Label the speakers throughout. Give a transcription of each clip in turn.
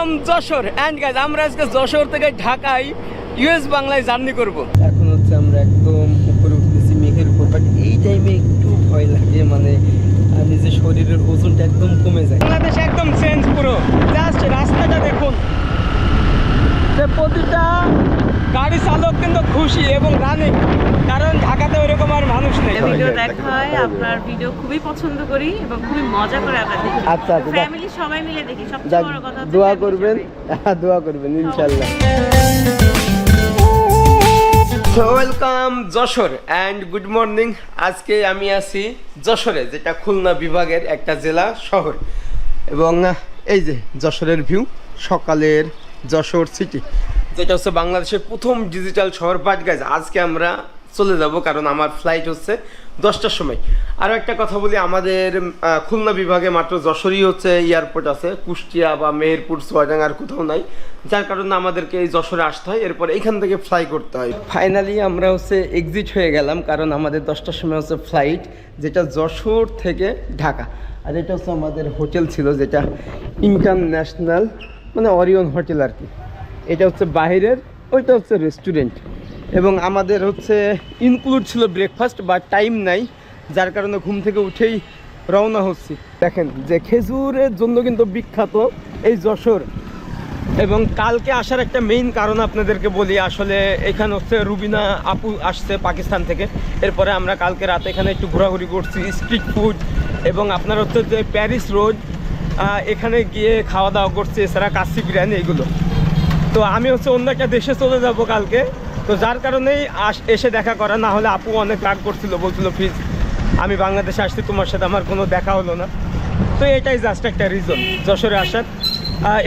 Speaker 1: From Jessore. And guys আমরা আজকে যশোর থেকে ঢাকায় ইউএস বাংলায় জার্নি করব। এখন হচ্ছে আমরা একদম উপরে উঠতেছি মেঘের উপর বাট এই টাইমে একটু ভয় লাগে মানে নিজের শরীরের ওজনটা একদম কমে যায়। বাংলাদেশ একদম চেঞ্জ পুরো। জাস্ট রাস্তাটা দেখুন। যে প্রতিটা গাড়ি চালক কিন্তু খুশি এবং রানিং কারণ ঢাকাতে ওইরকম আর মানুষ নেই।
Speaker 2: ভিডিও দেখা হয় আপনার ভিডিও খুবই পছন্দ করি এবং খুবই মজা করে আমরা দেখি।
Speaker 1: আচ্ছা, আচ্ছা,
Speaker 2: ফ্যামিলি সবাই মিলে দেখি সবচেয়ে বড় কথা হচ্ছে
Speaker 1: দোয়া করবেন দোয়া করবেন ইনশাল্লাহ। Welcome Jessore and good morning আজকে আমি আছি যশোরে যেটা খুলনা বিভাগের একটা জেলা শহর। এবং এই যে যশোরের ভিউ সকালের যশোর সিটি যেটা হচ্ছে বাংলাদেশের প্রথম ডিজিটাল শহর গাইজ আজকে আমরা চলে যাব, কারণ আমার ফ্লাইট হচ্ছে দশটার সময়। আরও একটা কথা বলি, আমাদের খুলনা বিভাগে মাত্র যশোরই হচ্ছে এয়ারপোর্ট আছে। কুষ্টিয়া বা মেহেরপুর, সোয়াডাঙ্গা আর কোথাও নাই। যার কারণে আমাদেরকে এই যশোরে আসতে হয়। এরপর এখান থেকে ফ্লাই করতে হয়। ফাইনালি আমরা হচ্ছে এক্সিট হয়ে গেলাম, কারণ আমাদের দশটার সময় হচ্ছে ফ্লাইট যেটা যশোর থেকে ঢাকা। আর এটা হচ্ছে আমাদের হোটেল ছিল, যেটা ইন্টারন্যাশনাল মানে অরিয়ন হোটেল আর কি এটা হচ্ছে বাইরের ওইটা হচ্ছে রেস্টুরেন্ট এবং আমাদের হচ্ছে ইনক্লুড ছিল ব্রেকফাস্ট বা টাইম নাই। যার কারণে ঘুম থেকে উঠেই রওনা হচ্ছি। দেখেন যে খেজুরের জন্য কিন্তু বিখ্যাত এই যশোর। এবং কালকে আসার একটা মেইন কারণ আপনাদেরকে বলি, আসলে এখানে হচ্ছে রুবিনা আপু আসছে পাকিস্তান থেকে। এরপরে আমরা কালকে রাতে এখানে একটু ঘোরাঘুরি করছি স্ট্রিট ফুড এবং আপনার হচ্ছে যে প্যারিস রোড এখানে গিয়ে খাওয়া দাওয়া করছি, এছাড়া কাশি বিরিয়ানি এগুলো। তো আমি হচ্ছে অন্য একটা দেশে চলে যাব কালকে। তো যার কারণেই এসে দেখা করা, না হলে আপু অনেক রাগ করছিল, বলছিল প্লিজ আমি বাংলাদেশে আসছি, তোমার সাথে আমার কোনো দেখা হলো না। তো এটাই জাস্ট একটা রিজন যশোরে আসার।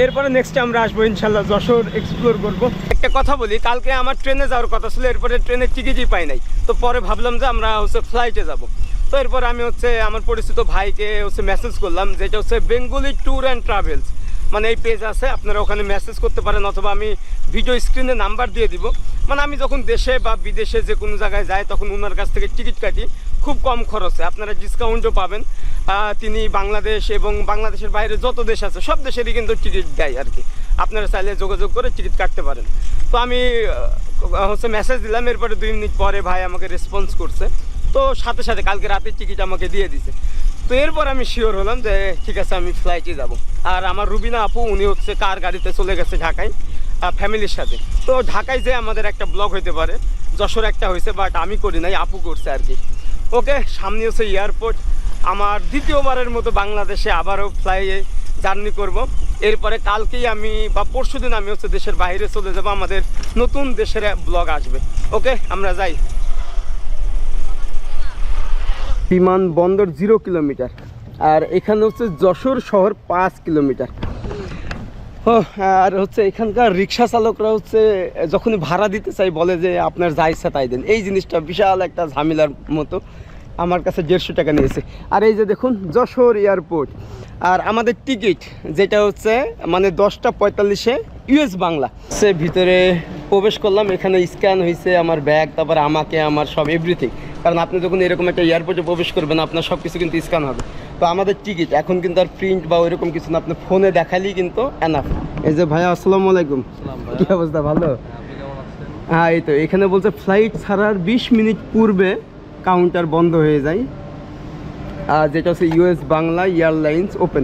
Speaker 1: এরপরে নেক্সট আমরা আসব ইনশাল্লাহ যশোর এক্সপ্লোর করব। একটা কথা বলি, কালকে আমার ট্রেনে যাওয়ার কথা ছিল, এরপরে ট্রেনের টিকিটই পাই নাই। তো পরে ভাবলাম যে আমরা হচ্ছে ফ্লাইটে যাব। তো এরপর আমি হচ্ছে আমার পরিচিত ভাইকে হচ্ছে মেসেজ করলাম, যেটা হচ্ছে বেঙ্গলি ট্যুর অ্যান্ড ট্রাভেলস মানে এই পেজ আছে, আপনারা ওখানে মেসেজ করতে পারেন অথবা আমি ভিডিও স্ক্রিনে নাম্বার দিয়ে দিব। মানে আমি যখন দেশে বা বিদেশে যে কোনো জায়গায় যাই, তখন ওনার কাছ থেকে টিকিট কাটি। খুব কম খরচে, আপনারা ডিসকাউন্টও পাবেন। তিনি বাংলাদেশ এবং বাংলাদেশের বাইরে যত দেশ আছে, সব দেশেরই কিন্তু টিকিট দেয় আর কি। আপনারা চাইলে যোগাযোগ করে টিকিট কাটতে পারেন। তো আমি হচ্ছে মেসেজ দিলাম, এরপরে দুই মিনিট পরে ভাই আমাকে রেসপন্স করছে। তো সাথে সাথে কালকে রাতের টিকিট আমাকে দিয়ে দিছে। তো এরপর আমি শিওর হলাম যে, ঠিক আছে, আমি ফ্লাইটে যাব। আর আমার রুবিনা আপু, উনি হচ্ছে কার গাড়িতে চলে গেছে ঢাকায় ফ্যামিলির সাথে। তো ঢাকায় যে আমাদের একটা ব্লগ হইতে পারে, যশোর একটা হয়েছে বাট আমি করি নাই, আপু করছে আর কি। ওকে, সামনে হচ্ছে এয়ারপোর্ট আমার দ্বিতীয়বারের মতো বাংলাদেশে আবারও ফ্লাইয়ে জার্নি করব। এরপরে কালকেই আমি, বা পরশু দিন আমি হচ্ছে দেশের বাইরে চলে যাব, আমাদের নতুন দেশের ব্লগ আসবে। ওকে, আমরা যাই। বিমানবন্দর জিরো কিলোমিটার আর এখানে হচ্ছে যশোর শহর পাঁচ কিলোমিটার। ও আর হচ্ছে এখানকার রিক্সা চালকরা হচ্ছে, যখনই ভাড়া দিতে চাই বলে যে আপনার যা ইচ্ছা তাই দেন। এই জিনিসটা বিশাল একটা ঝামেলার মতো আমার কাছে দেড়শো টাকা নিয়েছে। আর এই যে দেখুন, যশোর এয়ারপোর্ট। আর আমাদের টিকিট, যেটা হচ্ছে মানে দশটা পঁয়তাল্লিশে ইউএস বাংলা। সে ভিতরে প্রবেশ করলাম, এখানে স্ক্যান হয়েছে আমার ব্যাগ, তারপর আমাকে, আমার সব এভরিথিং কারণ আপনি যখন এরকম একটা এয়ারপোর্টে প্রবেশ করবেন আপনার সব কিছু কিন্তু স্ক্যান হবে। তো আমাদের টিকিট এখন কিন্তু আর প্রিন্ট বা ওইরকম কিছু না আপনি ফোনে দেখালেই কিন্তু এনাফ এই যে ভাইয়া আসসালামু আলাইকুম। কি অবস্থা? ভালো? হ্যাঁ এই তো। এখানে বলছে ফ্লাইট ছাড়ার বিশ মিনিট পূর্বে কাউন্টার বন্ধ হয়ে যায়। আর যেটা হচ্ছে ইউএস বাংলা এয়ারলাইন্স ওপেন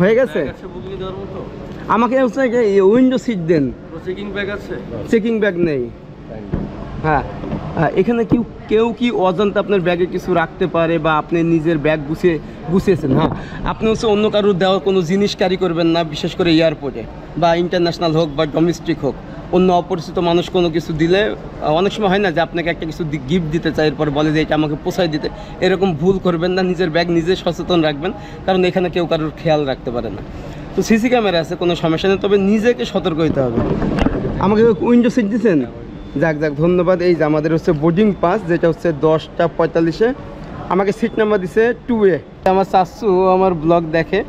Speaker 1: হয়ে গেছে? আমাকে হচ্ছে উইন্ডো সিট দেন।
Speaker 3: চেকিং ব্যাগ আছে?
Speaker 1: চেকিং ব্যাগ নেই। হ্যাঁ হ্যাঁ, এখানে কেউ কেউ কি অজান্তে আপনার ব্যাগে কিছু রাখতে পারে বা আপনি নিজের ব্যাগ গুছিয়ে গুছিয়েছেন? হ্যাঁ আপনি হচ্ছে অন্য কারোর দেওয়া কোনো জিনিস ক্যারি করবেন না, বিশেষ করে এয়ারপোর্টে বা ইন্টারন্যাশনাল হোক বা ডোমেস্টিক হোক। অন্য অপরিচিত মানুষ কোনো কিছু দিলে অনেক সময় হয় না যে আপনাকে একটা কিছু গিফট দিতে চাই এরপর বলে যে এটা আমাকে পোষায় দিতে। এরকম ভুল করবেন না, নিজের ব্যাগ নিজে সচেতন রাখবেন, কারণ এখানে কেউ কারোর খেয়াল রাখতে পারে না। তো সিসি ক্যামেরা আছে, কোনো সমস্যা নেই, তবে নিজেকে সতর্ক হইতে হবে। আমাকে উইন্ডো সিট দিচ্ছেন যাক যাক, ধন্যবাদ। এই যে আমাদের হচ্ছে বোর্ডিং পাস যেটা হচ্ছে দশটা পঁয়তাল্লিশে। আমাকে সিট নাম্বার দিছে টু এ আমার চাচ্ছু আমার ব্লগ দেখে।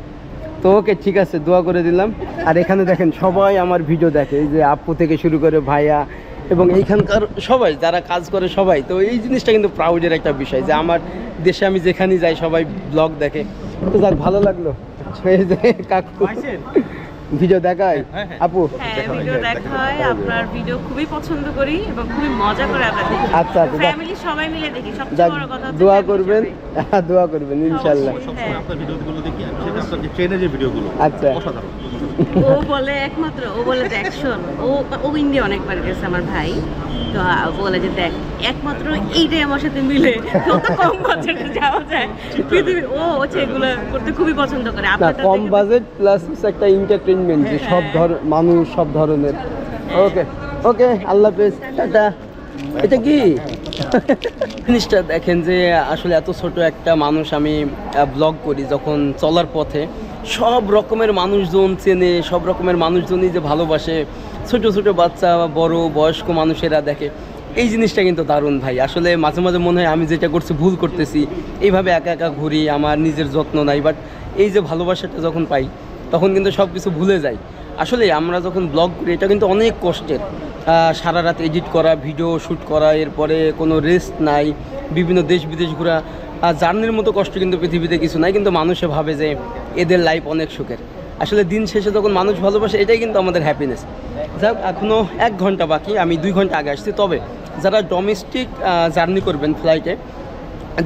Speaker 1: তো ওকে, ঠিক আছে, দোয়া করে দিলাম। আর এখানে দেখেন সবাই আমার ভিডিও দেখে। এই যে আপু থেকে শুরু করে ভাইয়া এবং এইখানকার সবাই, যারা কাজ করে সবাই। তো এই জিনিসটা কিন্তু প্রাউডের একটা বিষয় যে আমার দেশে আমি যেখানেই যাই সবাই ব্লগ দেখে। তো যাক, ভালো লাগল। যে কাকু। ভিডিও দেখায়?
Speaker 3: হ্যাঁ, হ্যাঁ।
Speaker 1: আপু?
Speaker 2: হ্যাঁ ভিডিও দেখায় হয় আপনার ভিডিও খুবই পছন্দ করি এবং খুবই মজা করে আমরা দেখি।
Speaker 1: আচ্ছা, আচ্ছা,
Speaker 2: ফ্যামিলি সবাই মিলে দেখি সবচেয়ে বড় কথা
Speaker 1: দোয়া করবেন। দোয়া করবেন
Speaker 2: ইনশাআল্লাহ
Speaker 3: সবসময় আপনার ভিডিওগুলো দেখি আমি সেটা আপনার যে ট্রেনে যে ভিডিওগুলো
Speaker 1: আচ্ছা।
Speaker 3: অসাধারণ।
Speaker 2: ও বলে একমাত্র ও বলে দেখ শোন ও ও ইন্ডিয়া অনেকবার গেছে আমার ভাই তো বলে যে দেখ একমাত্র এইটাই আমার সাথে মিলে। কত কম বাজেটে যাওয়া যায়। পৃথিবীর ও হচ্ছে এগুলো করতে খুবই পছন্দ করে। আপনার
Speaker 1: কম বাজেট প্লাস একটা এন্টারটেইনমেন্ট যে সব
Speaker 2: হ্যাঁ।
Speaker 1: ধর মানুষ সব ধরনের। ওকে ওকে আল্লাহ হাফেজ টাটা। এটা কি? জিনিসটা দেখেন যে আসলে এত ছোট একটা মানুষ আমি ব্লগ করি যখন চলার পথে সব রকমের মানুষজন চেনে, সব রকমের মানুষজনই যে ভালোবাসে। ছোট ছোট বাচ্চা, বড়, বয়স্ক মানুষেরা দেখে। এই জিনিসটা কিন্তু দারুণ ভাই। আসলে মাঝে মাঝে মনে হয় আমি যেটা করছি, ভুল করতেছি। এইভাবে একা একা ঘুরি, আমার নিজের যত্ন নাই। বাট এই যে ভালোবাসাটা যখন পাই, তখন কিন্তু সব কিছু ভুলে যাই। আসলে আমরা যখন ব্লগ করি, এটা কিন্তু অনেক কষ্টের। সারা রাত এডিট করা ভিডিও শ্যুট করা, এরপরে কোনো রেস্ট নাই। বিভিন্ন দেশ বিদেশ ঘোরা জার্নির মতো কষ্ট কিন্তু পৃথিবীতে কিছু নাই, কিন্তু মানুষে ভাবে যে এদের লাইফ অনেক সুখের। আসলে দিন শেষে যখন মানুষ ভালোবাসে, এটাই কিন্তু আমাদের হ্যাপিনেস যাক এখনও এক ঘণ্টা বাকি, আমি দুই ঘণ্টা আগে আসছি। তবে যারা ডোমেস্টিক জার্নি করবেন ফ্লাইটে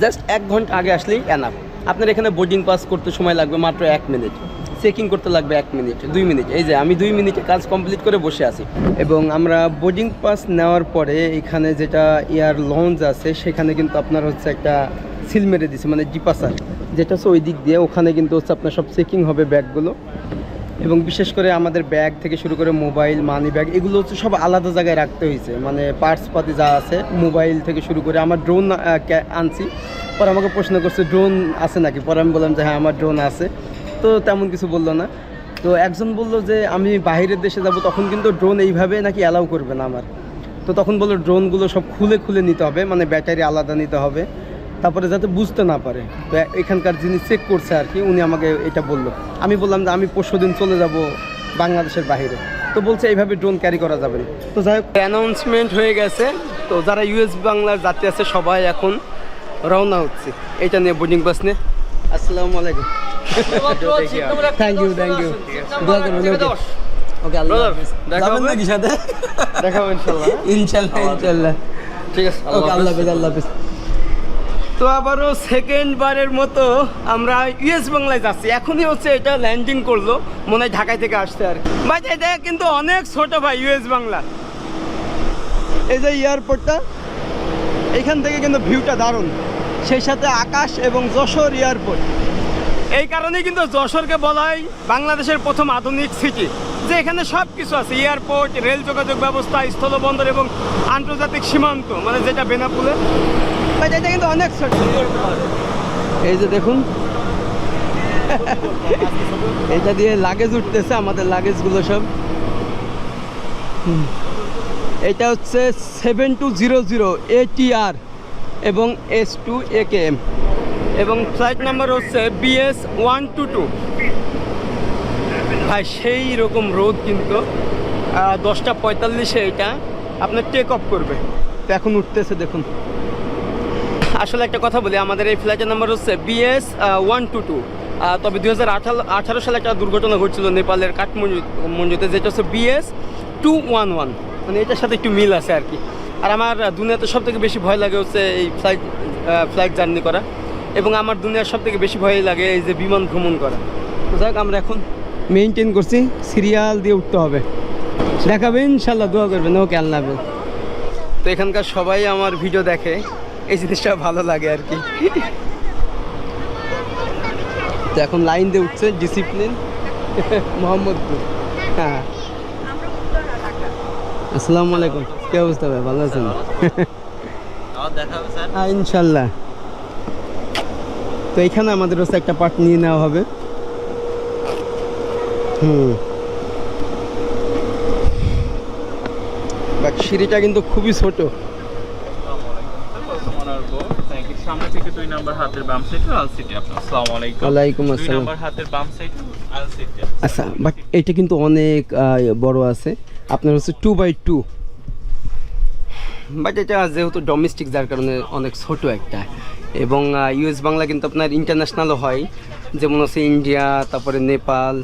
Speaker 1: জাস্ট এক ঘণ্টা আগে আসলেই এনাফ আপনার এখানে বোর্ডিং পাস করতে সময় লাগবে মাত্র এক মিনিট চেকিং করতে লাগবে এক মিনিট দুই মিনিট এই যে, আমি দুই মিনিটে কাজ কমপ্লিট করে বসে আছি। এবং আমরা বোর্ডিং পাস নেওয়ার পরে এখানে যেটা এয়ার লঞ্চ আছে, সেখানে কিন্তু আপনার হচ্ছে একটা সিল মেরে দিছে মানে ডিপাসার। যেটা হচ্ছে ওই দিক দিয়ে, ওখানে কিন্তু হচ্ছে আপনার সব চেকিং হবে ব্যাগগুলো। এবং বিশেষ করে আমাদের ব্যাগ থেকে শুরু করে মোবাইল মানি ব্যাগ এগুলো হচ্ছে সব আলাদা জায়গায় রাখতে হয়েছে। মানে পার্টস পাতি যা আছে, মোবাইল থেকে শুরু করে, আমার ড্রোন আনছি। পরে আমাকে প্রশ্ন করছে ড্রোন আছে নাকি? পরে আমি বললাম যে হ্যাঁ আমার ড্রোন আছে। তো তেমন কিছু বলল না। তো একজন বলল যে, আমি বাইরের দেশে যাব, তখন কিন্তু ড্রোন এইভাবে নাকি অ্যালাউ করবে না আমার? তো তখন বলল ড্রোনগুলো সব খুলে খুলে নিতে হবে মানে ব্যাটারি আলাদা নিতে হবে। তারপরে যাতে বুঝতে না পারে। তো এখানকার যিনি চেক করছে আর কি উনি আমাকে এটা বলল। আমি বললাম যে আমি পরশু দিন চলে যাব বাংলাদেশের বাইরে। তো বলছে এইভাবে ড্রোন ক্যারি করা যাবে না। তো যাই হোক অ্যানাউন্সমেন্ট হয়ে গেছে। তো যারা ইউএস বাংলার যাত্রী আছে সবাই এখন রওনা হচ্ছে। এটা নিয়ে বোর্ডিং বাস নিয়ে আসসালামু আলাইকুম। থ্যাংক ইউ থ্যাংক ইউ দোয়া করবেন ওকে। ওকে আল্লাহ হাফেজ। নাকি সাথে?
Speaker 4: দেখাবো ইনশাল্লাহ।
Speaker 1: ইনশাল্লাহ ইনশাল্লাহ।
Speaker 4: ঠিক আছে
Speaker 1: আল্লাহ হাফেজ। আল্লাহ হাফেজ। তো আবারও সেকেন্ড বারের মতো আমরা ইউএস বাংলায় যাচ্ছি। এখনই হচ্ছে এটা ল্যান্ডিং করল, মনে হয় ঢাকায় থেকে আসতে আর। ভাই এটা কিন্তু অনেক ছোট ভাই ইউএস বাংলা। এই যে এয়ারপোর্টটা এখান থেকে কিন্তু ভিউটা দারুণ। সেই সাথে আকাশ এবং যশোর এয়ারপোর্ট এই কারণেই কিন্তু যশোরকে বলা হয় বাংলাদেশের প্রথম আধুনিক সিটি যে এখানে সব কিছু আছে এয়ারপোর্ট রেল যোগাযোগ ব্যবস্থা, স্থলবন্দর এবং আন্তর্জাতিক সীমান্ত মানে যেটা বেনাপুলে। ভাই, এটা কিন্তু অনেক ছোট। এই যে দেখুন। এটা দিয়ে লাগেজ উঠতেছে আমাদের লাগেজগুলো সব। এটা হচ্ছে seven two zero zero ATR এবং S two A K M এবং ফ্লাইট নাম্বার হচ্ছে বিএস ওয়ান টু টু ভাই সেই রকম রোদ কিন্তু দশটা পঁয়তাল্লিশে এটা আপনার টেক অফ করবে। এখন উঠতেছে দেখুন। আসলে একটা কথা বলি, আমাদের এই ফ্লাইটের নাম্বার হচ্ছে বিএস ওয়ান টু টু তবে দুই হাজার আঠারো সালে একটা দুর্ঘটনা ঘটছিল নেপালের কাঠমঞ্জু মঞ্জুতে যেটা হচ্ছে বিএস টু ওয়ান ওয়ান মানে এটার সাথে একটু মিল আছে আর কি। আর আমার দুনিয়াতে সব থেকে বেশি ভয় লাগে হচ্ছে এই ফ্লাইট ফ্লাইট জার্নি করা। এবং আমার দুনিয়ার সব থেকে বেশি ভয় লাগে এই যে বিমান ভ্রমণ করা। তো যাক, আমরা এখন মেনটেন করছি সিরিয়াল দিয়ে উঠতে হবে। দেখাবে ইনশাল্লাহ, দোয়া করবেন। ওকে, আল্লাহ তো এখানকার সবাই আমার ভিডিও দেখে। এই জিনিসটা ভালো লাগে আর কি। তো এখন লাইন দিয়ে উঠছে ডিসিপ্লিন মোহাম্মদপুর। হ্যাঁ। আসসালামু আলাইকুম কি অবস্থা ভাই? ভালো আছেন? হ্যাঁ ইনশাল্লাহ। তো এখানে আমাদের হচ্ছে একটা পার্ট নিয়ে নেওয়া হবে। হুম। বাট সিঁড়িটা কিন্তু খুবই ছোট।
Speaker 5: সামনে থেকে দুই নাম্বার হাতের বাম সাইডে আল সিটি আপনার। আসসালামু আলাইকুম।
Speaker 1: ওয়ালাইকুম
Speaker 5: দুই
Speaker 1: আসসালাম।
Speaker 5: নাম্বার হাতের বাম সাইডে আল সিটি
Speaker 1: আচ্ছা বাট এটা কিন্তু অনেক বড় আছে। আপনার হচ্ছে টু বাই টু বাট এটা যেহেতু ডোমেস্টিক যার কারণে অনেক ছোট একটা। এবং ইউএস বাংলা কিন্তু আপনার ইন্টারন্যাশনালও হয়। যেমন হচ্ছে ইন্ডিয়া তারপরে নেপাল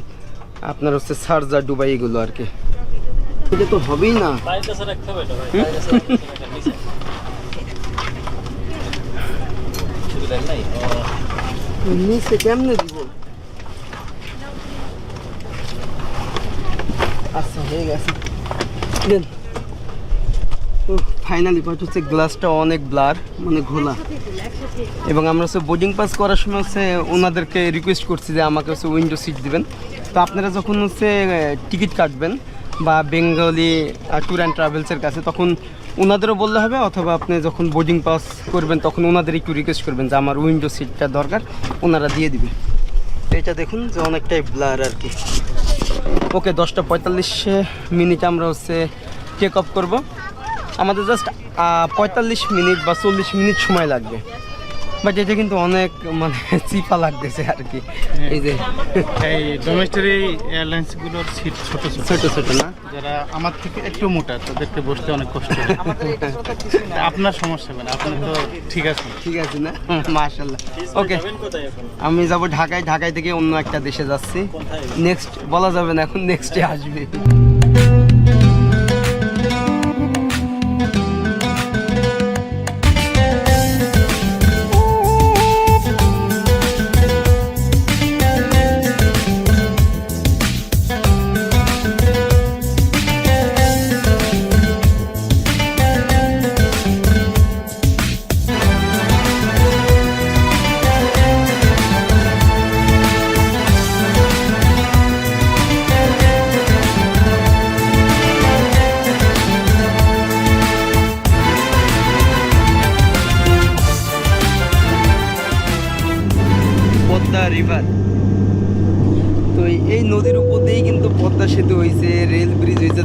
Speaker 1: আপনার হচ্ছে সারজা দুবাই এগুলো আর কি। এটা তো হবেই না। নিচে কেমনে দিব আচ্ছা হয়ে গেছে দেন ফাইনালি বাট হচ্ছে গ্লাসটা অনেক ব্লার মানে ঘোলা। এবং আমরা হচ্ছে বোর্ডিং পাস করার সময় হচ্ছে ওনাদেরকে রিকোয়েস্ট করছি যে আমাকে হচ্ছে উইন্ডো সিট দিবেন। তো আপনারা যখন হচ্ছে টিকিট কাটবেন বা বেঙ্গলি ট্যুর অ্যান্ড ট্রাভেলসের কাছে তখন ওনাদেরও বললে হবে, অথবা আপনি যখন বোর্ডিং পাস করবেন তখন ওনাদের একটু রিকোয়েস্ট করবেন যে আমার উইন্ডো সিটটা দরকার ওনারা দিয়ে দিবে। এটা দেখুন যে অনেকটাই ব্লার আর কি। ওকে দশটা পঁয়তাল্লিশ মিনিট আমরা হচ্ছে টেক অফ করব। আমাদের জাস্ট পঁয়তাল্লিশ মিনিট বা চল্লিশ মিনিট সময় লাগবে। বাট এটা কিন্তু অনেক মানে চিপা লাগতেছে আর কি। এই যে।
Speaker 6: এই ডোমেস্টিক এয়ারলাইন্সগুলোর সিট ছোট ছোট।
Speaker 1: ছোট না?
Speaker 6: যারা আমার থেকে একটু মোটা তাদেরকে বসতে অনেক কষ্ট আপনার সমস্যা হবে না আপনি তো ঠিক আছে।
Speaker 1: ঠিক আছে না? মাশাল্লাহ ওকে আমি যাব ঢাকায় ঢাকায় থেকে অন্য একটা দেশে যাচ্ছি। নেক্সট বলা যাবে না এখন নেক্সটে আসবে।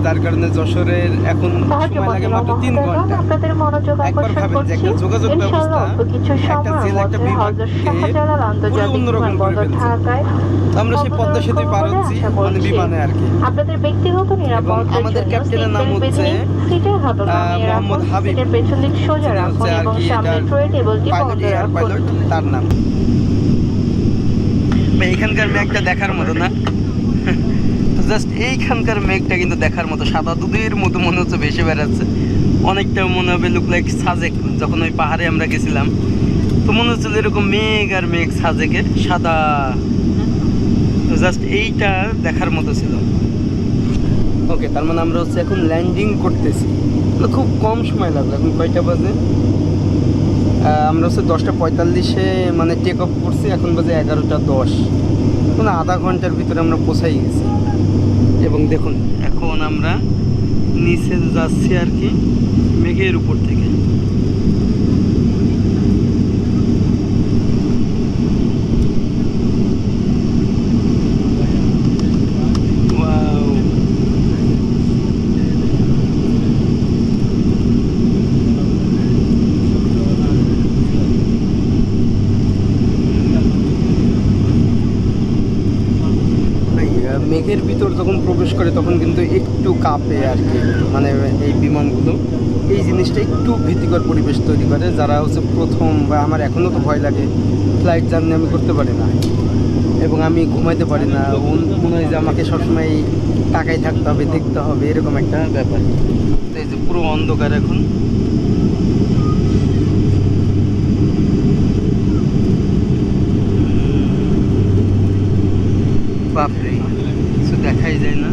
Speaker 1: যার কারণে যশোরের এখন সময় লাগে মাত্র তিন
Speaker 7: ঘণ্টা।
Speaker 1: একবার ভাবেন যে একটা যোগাযোগ ব্যবস্থা একটা জেলা একটা বিভাগকে
Speaker 7: আন্তর্জাতিক
Speaker 1: অন্যরকম করে ফেলছে। আমরা সেই পদ্মা সেতুই পার হচ্ছি মানে বিমানে আর কি।
Speaker 7: আপনাদের ব্যক্তিগত নিরাপত্তার
Speaker 1: আমাদের ক্যাপ্টেনের নাম হচ্ছে, মোহাম্মদ হাবিব।
Speaker 7: পেছন দিক সোজা রাখুন
Speaker 1: হচ্ছে আর
Speaker 7: এবং
Speaker 1: কি এটার
Speaker 7: ট্রে টেবিলটি
Speaker 1: পাইলট
Speaker 7: বন্ধ
Speaker 1: এয়ার
Speaker 7: রাখুন।
Speaker 1: পাইলট তার নাম। এখানকার মেঘটা দেখার মতো না? জাস্ট এইখানকার মেঘটা কিন্তু দেখার মতো, সাদা দুধের মতো মনে হচ্ছে ভেসে বেড়াচ্ছে। অনেকটা মনে হবে লুক লাইক সাজেক, যখন ওই পাহাড়ে আমরা গেছিলাম। তো মনে হচ্ছিল এরকম মেঘ আর মেঘ সাজেকের, সাদা। জাস্ট এইটা দেখার মতো ছিল। ওকে তার মানে আমরা হচ্ছে এখন ল্যান্ডিং করতেছি। মানে খুব কম সময় লাগল, এখন কয়টা বাজে? আমরা হচ্ছে দশটা পঁয়তাল্লিশে মানে টেক অফ করছি, এখন বাজে এগারোটা দশ। মানে আধা ঘণ্টার ভিতরে আমরা পৌঁছাই গেছি। এবং দেখুন এখন আমরা নিচে যাচ্ছি আর কি মেঘের উপর থেকে Wow. এই, আহ, মেঘের ভিতর যখন প্রবেশ করে তখন কিন্তু একটু কাঁপে আর কি মানে এই বিমানগুলো। এই জিনিসটা একটু ভীতিকর পরিবেশ তৈরি করে, যারা হচ্ছে প্রথম বা আমার এখনও তো ভয় লাগে ফ্লাইট জার্নি আমি করতে পারি না। এবং আমি ঘুমাইতে পারি না, মন- হয় যে আমাকে সবসময় টাকায় থাকতে হবে, দেখতে হবে, এরকম একটা ব্যাপার। এই যে পুরো অন্ধকার এখন। বাপরে। দেখাই যায় না।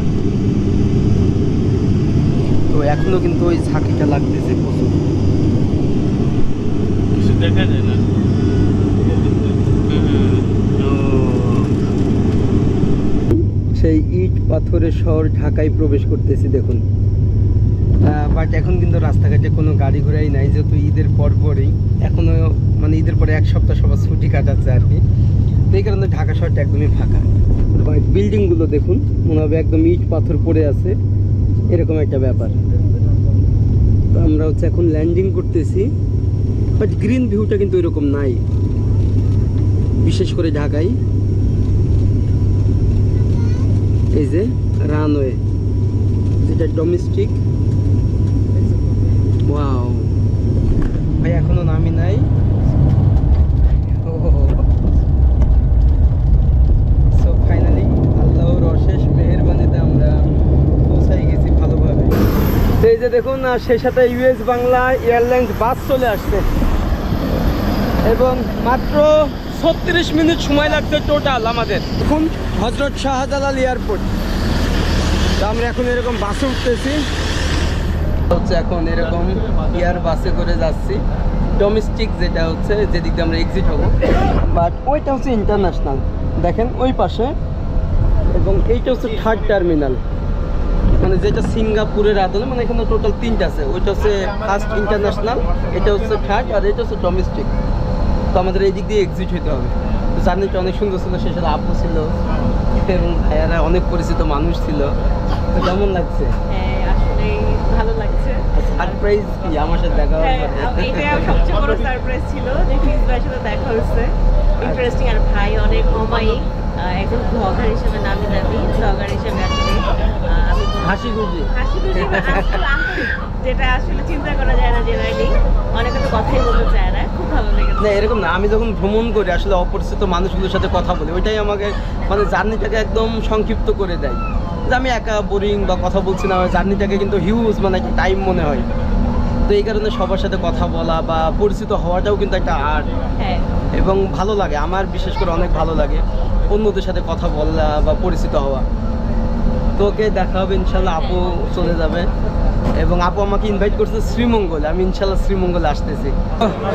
Speaker 1: তো এখনও কিন্তু ওই ঝাঁকিটা লাগতেছে প্রচুর।
Speaker 6: কিছু দেখা যায় না।
Speaker 1: সেই ইট পাথরের শহর ঢাকায় প্রবেশ করতেছি দেখুন। বাট এখন কিন্তু রাস্তাঘাটে কোনো গাড়ি ঘোড়াই নাই যেহেতু ঈদের পর পরই। এখনও মানে ঈদের পরে এক সপ্তাহ সবার ছুটি কাটাচ্ছে আর কি। তো এই কারণে ঢাকা শহরটা একদমই ফাঁকা। বাট বিল্ডিংগুলো দেখুন, মনে হবে একদম ইট পাথর পড়ে আছে, এরকম একটা ব্যাপার। তো আমরা হচ্ছে এখন ল্যান্ডিং করতেছি বাট গ্রিন ভিউটা কিন্তু এরকম নাই, বিশেষ করে ঢাকায়। এই যে রানওয়ে যেটা ডোমেস্টিক ওয়াও ভাই এখনও নামি নাই সো ফাইনালি আল্লাহর অশেষ সেই সাথে ইউএস বাংলা এয়ারলাইন্স বাস চলে আসছে। এবং মাত্র ছত্রিশ মিনিট সময় লাগছে টোটাল আমাদের। এখন হজরত শাহজালাল এয়ারপোর্ট। তো আমরা এখন এরকম বাসে উঠতেছি। হচ্ছে এখন এরকম এয়ার বাসে করে যাচ্ছি। ডোমেস্টিক যেটা হচ্ছে, যেদিক আমরা এক্সিট হব। বাট ওইটা হচ্ছে ইন্টারন্যাশনাল দেখেন ওই পাশে। এবং এইটা হচ্ছে থার্ড টার্মিনাল মানে যেটা সিঙ্গাপুরের আদলে মানে এখানে টোটাল তিনটা আছে। ওইটা হচ্ছে ফার্স্ট ইন্টারন্যাশনাল এটা হচ্ছে থার্ড আর এটা হচ্ছে ডোমেস্টিক তো আমাদের এই দিক দিয়ে এক্সিট হতে হবে। তো জার্নিটা অনেক সুন্দর ছিল সে সাথে আপু ছিল এবং ভাইয়ারা অনেক পরিচিত মানুষ ছিল। তো কেমন লাগছে?
Speaker 2: হ্যাঁ ভালো লাগছে।
Speaker 1: সারপ্রাইজ কি? আমার সাথে দেখা
Speaker 2: হ্যাঁ
Speaker 1: হবে
Speaker 2: আম- এটাই আমার সবচেয়ে বড় সারপ্রাইজ ছিল যে ফিজ ভাইয়ের সাথে দেখা হয়েছে। ইন্টারেস্টিং আর ভাই অনেক অমায়িক। একজন ব্লগার হিসেবে নামি দামি ব্লগার হিসেবে আসলে আমি
Speaker 1: হাসি খুশি।
Speaker 2: হাসি খুশি যেটা আসলে চিন্তা করা যায় না জেনারেলি অনেকে তো কথাই বলতে চায় না খুব ভালো
Speaker 1: না এরকম না আমি যখন ভ্রমণ করি আসলে অপরিচিত মানুষগুলোর সাথে কথা বলি ওইটাই আমাকে মানে জার্নিটাকে একদম সংক্ষিপ্ত করে দেয়। যে আমি একা বোরিং বা কথা বলছি না জার্নিটাকে কিন্তু হিউজ মানে একটা টাইম মনে হয়। তো এই কারণে সবার সাথে কথা বলা বা পরিচিত হওয়াটাও কিন্তু একটা আর্ট
Speaker 2: হ্যাঁ।
Speaker 1: এবং ভালো লাগে আমার বিশেষ করে অনেক ভালো লাগে। অন্যদের সাথে কথা বলা বা পরিচিত হওয়া। তো ওকে দেখা হবে, ইনশাল্লাহ আপু চলে যাবে। এবং আপু আমাকে ইনভাইট করছে শ্রীমঙ্গলে, আমি ইনশাল্লাহ শ্রীমঙ্গলে আসতেছি।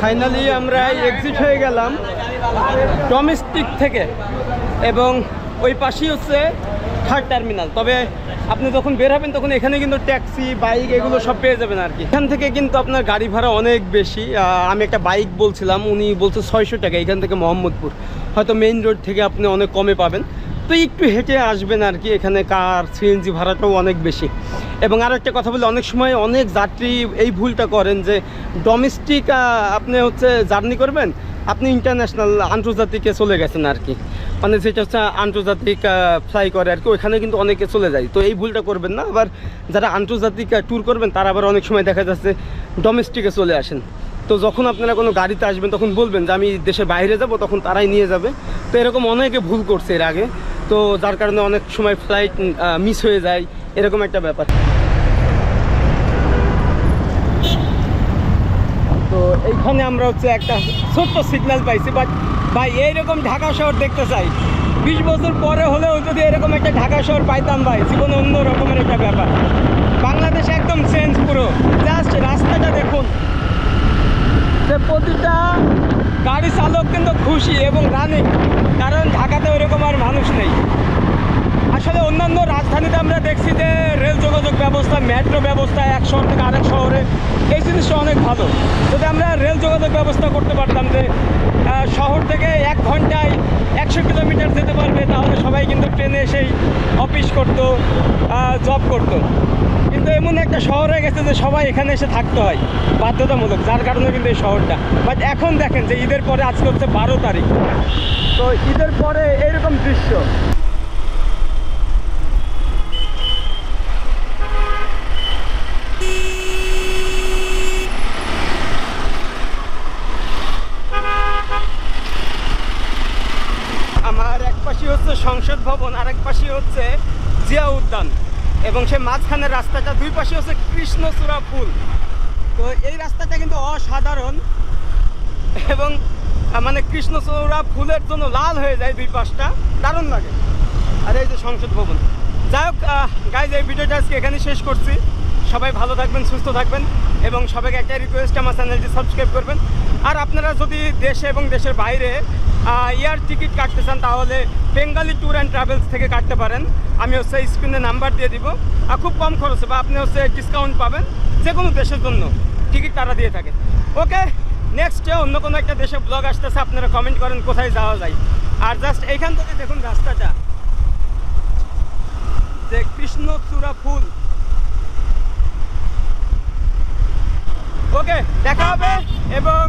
Speaker 1: ফাইনালি আমরা এক্সিট হয়ে গেলাম ডোমেস্টিক থেকে। এবং ওই পাশেই হচ্ছে থার্ড টার্মিনাল তবে আপনি যখন বের হবেন, তখন এখানে কিন্তু ট্যাক্সি বাইক এগুলো সব পেয়ে যাবেন আর কি। এখান থেকে কিন্তু আপনার গাড়ি ভাড়া অনেক বেশি। আমি একটা বাইক বলছিলাম, উনি বলছে ছয়শো টাকা, এখান থেকে মোহাম্মদপুর। হয়তো মেইন রোড থেকে আপনি অনেক কমে পাবেন। তো একটু হেঁটে আসবেন আর কি, এখানে কার সিএনজি ভাড়াটাও অনেক বেশি। এবং আর একটা কথা বলি, অনেক সময় অনেক যাত্রী এই ভুলটা করেন যে ডোমেস্টিক আপনি হচ্ছে জার্নি করবেন, আপনি ইন্টারন্যাশনাল আন্তর্জাতিকে চলে গেছেন আর কি। মানে যেটা হচ্ছে আন্তর্জাতিক ফ্লাই করে আর কি, ওইখানে কিন্তু অনেকে চলে যায়। তো এই ভুলটা করবেন না, আবার যারা আন্তর্জাতিক ট্যুর করবেন, তারা আবার অনেক সময় দেখা যাচ্ছে ডোমেস্টিকে চলে আসেন। তো যখন আপনারা কোনো গাড়িতে আসবেন, তখন বলবেন যে আমি দেশের বাইরে যাব, তখন তারাই নিয়ে যাবে। তো এরকম অনেকে ভুল করছে এর আগে। তো যার কারণে অনেক সময় ফ্লাইট মিস হয়ে যায়, এরকম একটা ব্যাপার। তো এইখানে আমরা হচ্ছে একটা ছোট্ট সিগন্যাল পাইছি বাট ভাই, এইরকম ঢাকা শহর দেখতে চাই। বিশ বছর পরে হলেও যদি এরকম একটা ঢাকা শহর পাইতাম ভাই, জীবনে অন্য রকমের একটা ব্যাপার। বাংলাদেশ একদম চেঞ্জ পুরো। জাস্ট রাস্তাটা দেখুন। যে প্রতিটা গাড়ি চালক কিন্তু খুশি এবং রানিং, কারণ ঢাকাতে ওইরকম আর মানুষ নেই। আসলে অন্যান্য রাজধানীতে আমরা দেখছি যে রেল যোগাযোগ ব্যবস্থা, মেট্রো ব্যবস্থা এক শহর থেকে আরেক শহরে, এই জিনিসটা অনেক ভালো। যদি আমরা রেল যোগাযোগ ব্যবস্থা করতে পারতাম যে শহর থেকে এক ঘন্টায় একশো কিলোমিটার যেতে পারবে, তাহলে সবাই কিন্তু ট্রেনে এসেই অফিস করতো জব করতো। কিন্তু এমন একটা শহর হয়ে গেছে যে সবাই এখানে এসে থাকতে হয়, বাধ্যতামূলক, যার কারণে কিন্তু এই শহরটা। বাট এখন দেখেন যে ঈদের পরে আজকে হচ্ছে বারো তারিখ। তো ঈদের পরে এরকম দৃশ্য। আমার এক পাশে হচ্ছে সংসদ ভবন আর এক পাশে হচ্ছে জিয়া উদ্যান। এবং সে মাঝখানের রাস্তাটা দুই পাশে হচ্ছে কৃষ্ণচূড়া ফুল তো এই রাস্তাটা কিন্তু অসাধারণ এবং মানে কৃষ্ণচূড়া ফুলের জন্য লাল হয়ে যায় দুই পাশটা। দারুণ লাগে। আর এই যে সংসদ ভবন। যাই হোক গাইজ এই ভিডিওটা আজকে এখানে শেষ করছি। সবাই ভালো থাকবেন, সুস্থ থাকবেন এবং সবাইকে একটা রিকোয়েস্ট আমার চ্যানেলটি সাবস্ক্রাইব করবেন। আর আপনারা যদি দেশে এবং দেশের বাইরে ইয়ার টিকিট কাটতে চান, তাহলে বেঙ্গালি ট্যুর অ্যান্ড ট্রাভেলস থেকে কাটতে পারেন। আমি হচ্ছে স্ক্রিনে নাম্বার দিয়ে দিব। আর খুব কম খরচে বা আপনি হচ্ছে ডিসকাউন্ট পাবেন যে কোনো দেশের জন্য। টিকিট তারা দিয়ে থাকে। ওকে নেক্সটে অন্য কোনো একটা দেশে ব্লগ আসতেছে, আপনারা কমেন্ট করেন কোথায় যাওয়া যায়। আর জাস্ট এইখান থেকে দেখুন রাস্তাটা। যে কৃষ্ণচূড়া ফুল। ওকে, দেখা হবে এবং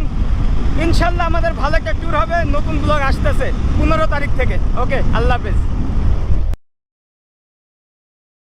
Speaker 1: ইনশাল্লাহ আমাদের ভালো একটা ট্যুর হবে। নতুন ব্লগ আসতেছে পনেরো তারিখ থেকে। ওকে, আল্লাহ হাফেজ।